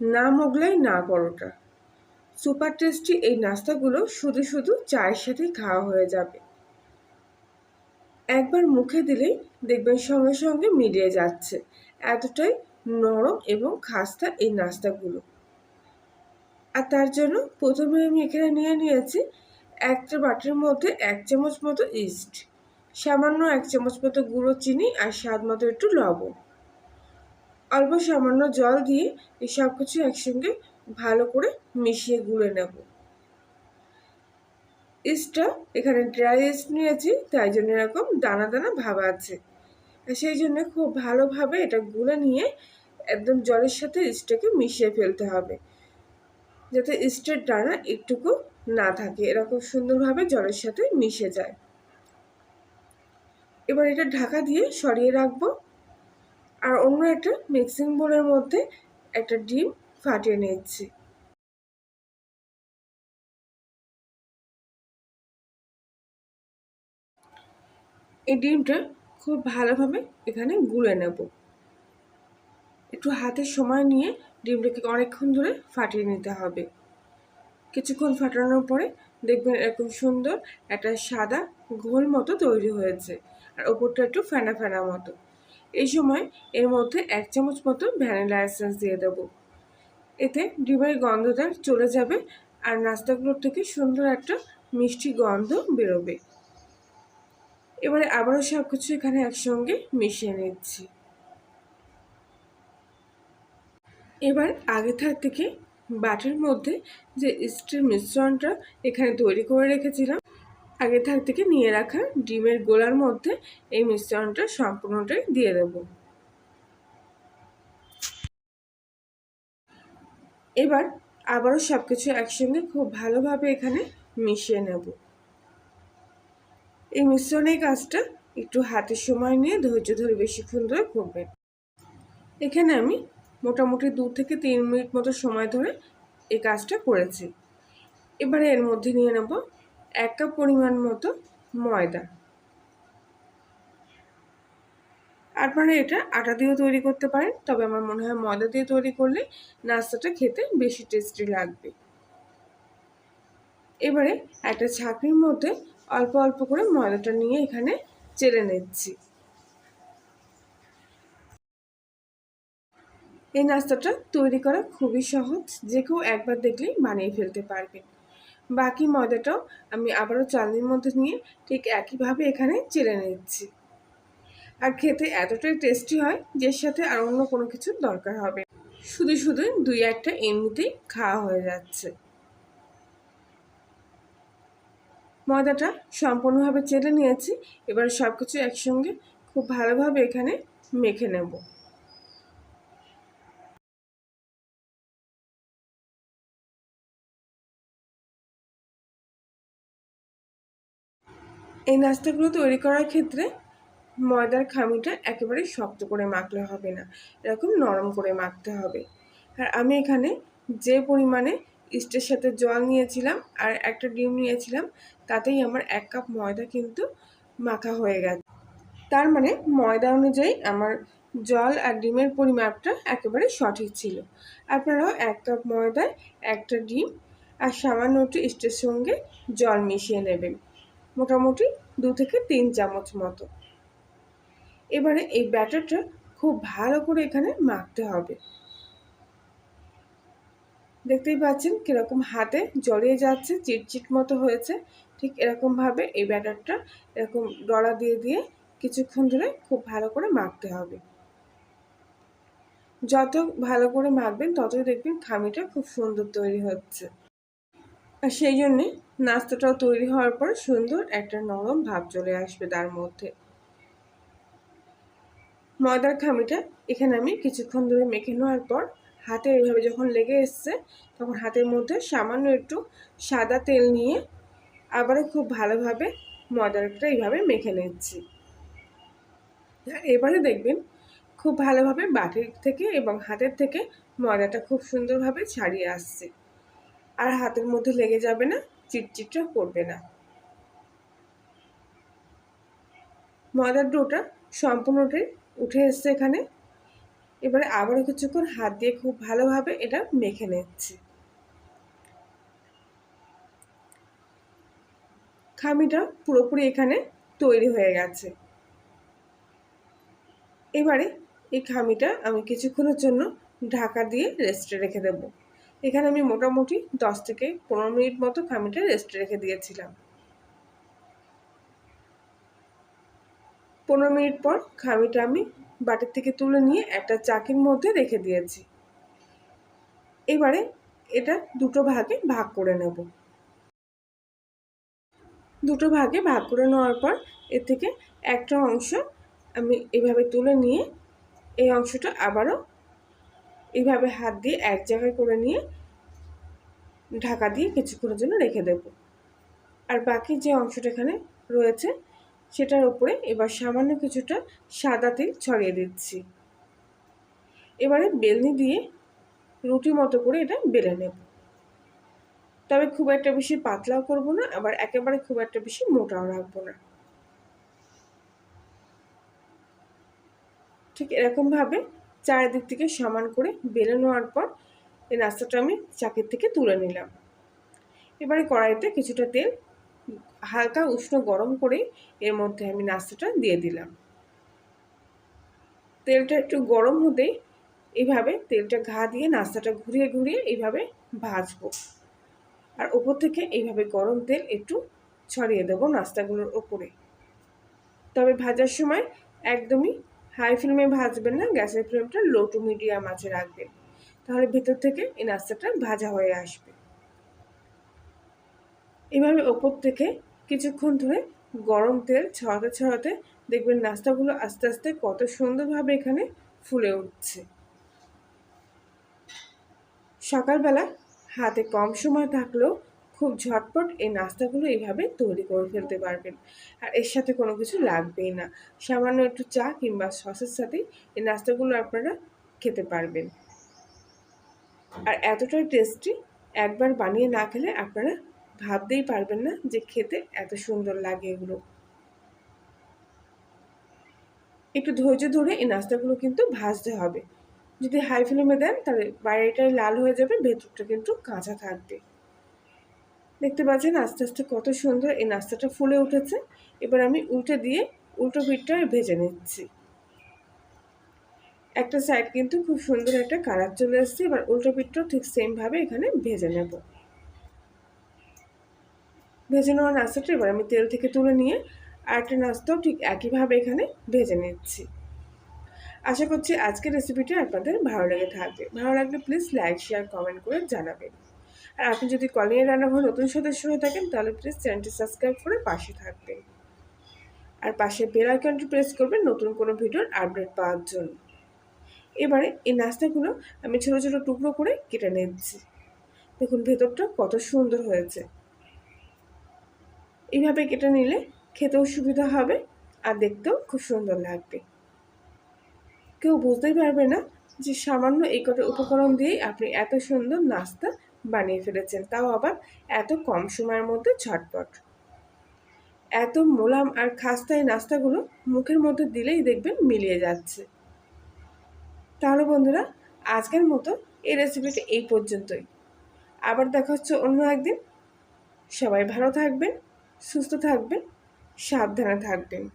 না মোগলাই, না পরোটা। Super tasty এই নাস্তাগুলো শুধু শুধু চায়ের সাথেই খাওয়া হয়ে যাবে। একবার মুখে দিলেই দেখবেন সঙ্গে সঙ্গে মিলিয়ে যাচ্ছে এতটাই নরম এবং খাস্তা এই নাস্তাগুলো। আর তার জন্য প্রথমে আমি এখানে নিয়ে নিয়েছি একটা বাটির মধ্যে এক চামচ মতো ইস্ট সামান্য এক চামচ মতো গুঁড়ো চিনি আর স্বাদ মতো একটু লবণ। অল্প সামান্য জল দিয়ে এই সব কিছু একসঙ্গে ভালো করে মিশিয়ে গুলে নেব। ইস্টটা এখানে ড্রাই ইস্ট নিয়েছি, তাই জন্য এরকম দানা দানা ভাব আছে। সেই জন্য খুব ভালোভাবে এটা গুলে নিয়ে একদম জলের সাথে ইস্টটাকে মিশিয়ে ফেলতে হবে। যাতে ইস্টের দানা একটুকু না থাকে, এরকম সুন্দরভাবে জলের সাথে মিশে যায়। এবার এটা ঢাকা দিয়ে সরিয়ে রাখব। আর অন্য একটা মিক্সিং বোলের মধ্যে একটা ডিম ফাটিয়ে নিচ্ছি। এই ডিমটা খুব ভালোভাবে এখানে গুলে নেব। একটু হাতে সময় নিয়ে ডিমটাকে অনেকক্ষণ ধরে ফাটিয়ে নিতে হবে। কিছুক্ষণ ফাটানোর পরে দেখবেন এরকম সুন্দর একটা সাদা ঘোল মতো তৈরি হয়েছে। আর ওপরটা একটু ফেনা ফেনা মতো। এই সময় এর মধ্যে এক চামচ মতো ভ্যানিলা এসেন্স দিয়ে দেবো। এতে ডিমের গন্ধটা চলে যাবে আর নাস্তাগুলোর থেকে সুন্দর একটা মিষ্টি গন্ধ বেরোবে। এবারে আবারও সব কিছু এখানে একসঙ্গে মিশিয়ে নিচ্ছি। এবার আগে থাক থেকে বাটির মধ্যে যে স্টিল মিশ্রণটা এখানে তৈরি করে রেখেছিলাম আগে থাক থেকে নিয়ে রাখা ডিমের গোলার মধ্যে এই মিশ্রণটা সম্পূর্ণটাই দিয়ে দেব। এবার আবারও সব কিছু একসঙ্গে খুব ভালোভাবে এখানে মিশিয়ে নেব। এই মিশ্রণের কাজটা একটু হাতের সময় নিয়ে ধৈর্য ধরে বেশিক্ষণ ধরে করবেন। এখানে আমি মোটামুটি দু থেকে তিন মিনিট মতো সময় ধরে এই কাজটা করেছি। এবারে এর মধ্যে নিয়ে নেব এক কাপ পরিমাণ মতো ময়দা। আপনারা এটা আটা দিয়েও তৈরি করতে পারেন, তবে আমার মনে হয় ময়দা দিয়ে তৈরি করলে নাস্তাটা খেতে বেশি টেস্টি লাগবে। এবারে একটা ছাঁকনির মধ্যে অল্প অল্প করে ময়দাটা নিয়ে এখানে চেলে নিচ্ছি। এই নাস্তাটা তৈরি করা খুবই সহজ, যে কেউ একবার দেখলেই বানিয়ে ফেলতে পারবেন। বাকি ময়দাটাও আমি আবারও চালনির মধ্যে নিয়ে ঠিক একইভাবে এখানে চেলে নিচ্ছি। আর খেতে এতটাই টেস্টি হয়, যে সাথে আর অন্য কোনো কিছুর দরকার হবে শুধু শুধু দুই একটা এমনিতেই খাওয়া হয়ে যাচ্ছে। ময়দাটা সম্পূর্ণভাবে চেলে নিয়েছি, এবার সব কিছু একসঙ্গে খুব ভালোভাবে এখানে মেখে নেব। এই নাস্তাগুলো তৈরি করার ক্ষেত্রে ময়দার খামিটা একেবারে শক্ত করে মাখলে হবে না, এরকম নরম করে মাখতে হবে। আর আমি এখানে যে পরিমাণে ইস্টের সাথে জল নিয়েছিলাম আর একটা ডিম নিয়েছিলাম, তাতেই আমার এক কাপ ময়দা কিন্তু মাখা হয়ে গেছে। তার মানে ময়দা অনুযায়ী আমার জল আর ডিমের পরিমাপটা একেবারে সঠিক ছিল। আপনারাও এক কাপ ময়দায় একটা ডিম আর সামান্য একটু ইস্টের সঙ্গে জল মিশিয়ে নেবেন। মোটামুটি দু থেকে তিন চামচ মতো। এবারে এই ব্যাটারটা খুব ভালো করে এখানে মাখতে হবে। দেখতেই পাচ্ছেন কীরকম হাতে জড়িয়ে যাচ্ছে, চিটচিট মতো হয়েছে। ঠিক এরকমভাবে এই ব্যাটারটা এরকম ডলা দিয়ে দিয়ে কিছুক্ষণ ধরে খুব ভালো করে মাখতে হবে। যত ভালো করে মাখবেন, ততই দেখবেন খামিটা খুব সুন্দর তৈরি হচ্ছে। আর সেই জন্যে নাস্তাটাও তৈরি হওয়ার পর সুন্দর একটা নরম ভাব চলে আসবে তার মধ্যে। ময়দার খামিটা এখানে আমি কিছুক্ষণ ধরে মেখে নেওয়ার পর হাতে এইভাবে যখন লেগে এসছে, তখন হাতের মধ্যে সামান্য একটু সাদা তেল নিয়ে আবারও খুব ভালোভাবে ময়দাটা এইভাবে মেখে নিচ্ছি। এবারে দেখবেন খুব ভালোভাবে বাটির থেকে এবং হাতের থেকে ময়দাটা খুব সুন্দরভাবে ছাড়িয়ে আসছে। আর হাতের মধ্যে লেগে যাবে না চিটচিটটা করবে না। ময়দার ডোটা সম্পূর্ণটাই উঠে এসছে এখানে। এবারে আবারও কিছুক্ষণ হাত দিয়ে খুব ভালোভাবে এটা মেখে নিচ্ছি। খামিটা পুরোপুরি এখানে তৈরি হয়ে গেছে। এবারে এই খামিটা আমি কিছুক্ষণের জন্য ঢাকা দিয়ে রেস্টে রেখে দেব। এখানে আমি মোটামুটি দশ থেকে পনেরো মিনিট মতো খামিটা রেস্টে রেখে দিয়েছিলাম। পনেরো মিনিট পর খামিটা আমি বাটির থেকে তুলে নিয়ে একটা চাকির মধ্যে রেখে দিয়েছি। এবারে এটা দুটো ভাগে ভাগ করে নেব। দুটো ভাগে ভাগ করে নেওয়ার পর এর থেকে একটা অংশ আমি এভাবে তুলে নিয়ে এই অংশটা আবারও এইভাবে হাত দিয়ে এক জায়গায় করে নিয়ে ঢাকা দিয়ে কিছুক্ষণের জন্য রেখে দেব। আর বাকি যে অংশটা এখানে রয়েছে, সেটার উপরে এবার সামান্য কিছুটা সাদা তেল ছড়িয়ে দিচ্ছি। এবারে বেলনি দিয়ে রুটি মতো করে এটা বেলে নেব। তবে খুব একটা বেশি পাতলাও করব না, আবার একেবারে খুব একটা বেশি মোটাও রাখব না। ঠিক এরকমভাবে চারিদিক থেকে সমান করে বেলে নেওয়ার পর এই নাস্তাটা আমি চাকির থেকে তুলে নিলাম। এবারে কড়াইতে কিছুটা তেল, হালকা উষ্ণ গরম করে এর মধ্যে আমি নাস্তাটা দিয়ে দিলাম। তেলটা একটু গরম হতেই এইভাবে তেলটা ঘা দিয়ে নাস্তাটা ঘুরিয়ে ঘুরিয়ে এইভাবে ভাজবো। আর ওপর থেকে এইভাবে গরম তেল একটু ছড়িয়ে দেবো নাস্তাগুলোর ওপরে। তবে ভাজার সময় একদমই হাই ফ্লেমে ভাজবেন না, গ্যাসের ফ্লেমটা লো টু মিডিয়াম আছে রাখবেন। তাহলে ভেতর থেকে এই নাস্তাটা ভাজা হয়ে আসবে। এভাবে ওপর থেকে কিছুক্ষণ ধরে গরম তেল ছড়াতে ছড়াতে দেখবেন নাস্তাগুলো আস্তে আস্তে কত সুন্দরভাবে এখানে ফুলে উঠছে। সকালবেলা হাতে কম সময় থাকলেও খুব ঝটপট এই নাস্তাগুলো এইভাবে তৈরি করে ফেলতে পারবেন। আর এর সাথে কোনো কিছু লাগবেই না। সামান্য একটু চা কিংবা সসের সাথেই এই নাস্তাগুলো আপনারা খেতে পারবেন। আর এতটাই টেস্টি, একবার বানিয়ে না খেলে আপনারা ভাবতেই পারবেন না যে খেতে এত সুন্দর লাগে এগুলো। একটু ধৈর্য ধরে এই নাস্তাগুলো কিন্তু ভাজতে হবে। যদি হাই ফ্লেমে দেন তাহলে বাইরেটাই লাল হয়ে যাবে, ভেতরটা কিন্তু কাঁচা থাকবে। দেখতে পাচ্ছেন আস্তে আস্তে কত সুন্দর এই নাস্তাটা ফুলে উঠেছে। এবার আমি উল্টে দিয়ে উল্টো পিঠটা ভেজে নিচ্ছি। একটা সাইড কিন্তু খুব সুন্দর একটা কালার চলে এসছে। এবার উল্টো পিঠটাও ঠিক সেমভাবে এখানে ভেজে নেব। ভেজে নেওয়া নাস্তাটা এবার আমি তেল থেকে তুলে নিয়ে আরেকটা নাস্তাও ঠিক একইভাবে এখানে ভেজে নিচ্ছি। আশা করছি আজকের রেসিপিটা আপনাদের ভালো লেগে থাকবে। ভালো লাগলে প্লিজ লাইক শেয়ার কমেন্ট করে জানাবেন। আর আপনি যদি কলিয়ে রান্নাঘর নতুন সদস্য হয়ে থাকেন, তাহলে প্লিজ চ্যানেলটি সাবস্ক্রাইব করে পাশে থাকবেন। আর পাশে বেল আইকনটি প্রেস করবেন নতুন কোনো ভিডিওর আপডেট পাওয়ার জন্য। এবারে এই নাস্তাগুলো আমি ছোটো ছোটো টুকরো করে কেটে নিচ্ছি। দেখুন ভেতরটা কত সুন্দর হয়েছে। এইভাবে কেটে নিলে খেতেও সুবিধা হবে আর দেখতেও খুব সুন্দর লাগবে। কেউ বুঝতেই পারবে না যে সামান্য এই কটা উপকরণ দিয়েই আপনি এত সুন্দর নাস্তা বানিয়ে ফেলেছেন। তাও আবার এত কম সময়ের মধ্যে ঝটপট। এত মোলাম আর খাস্তায় নাস্তাগুলো মুখের মধ্যে দিলেই দেখবেন মিলিয়ে যাচ্ছে। তাহলে বন্ধুরা, আজকের মতো এই রেসিপিটি এই পর্যন্তই। আবার দেখা হচ্ছে অন্য একদিন। সবাই ভালো থাকবেন, সুস্থ থাকবেন, সাবধানে থাকবেন।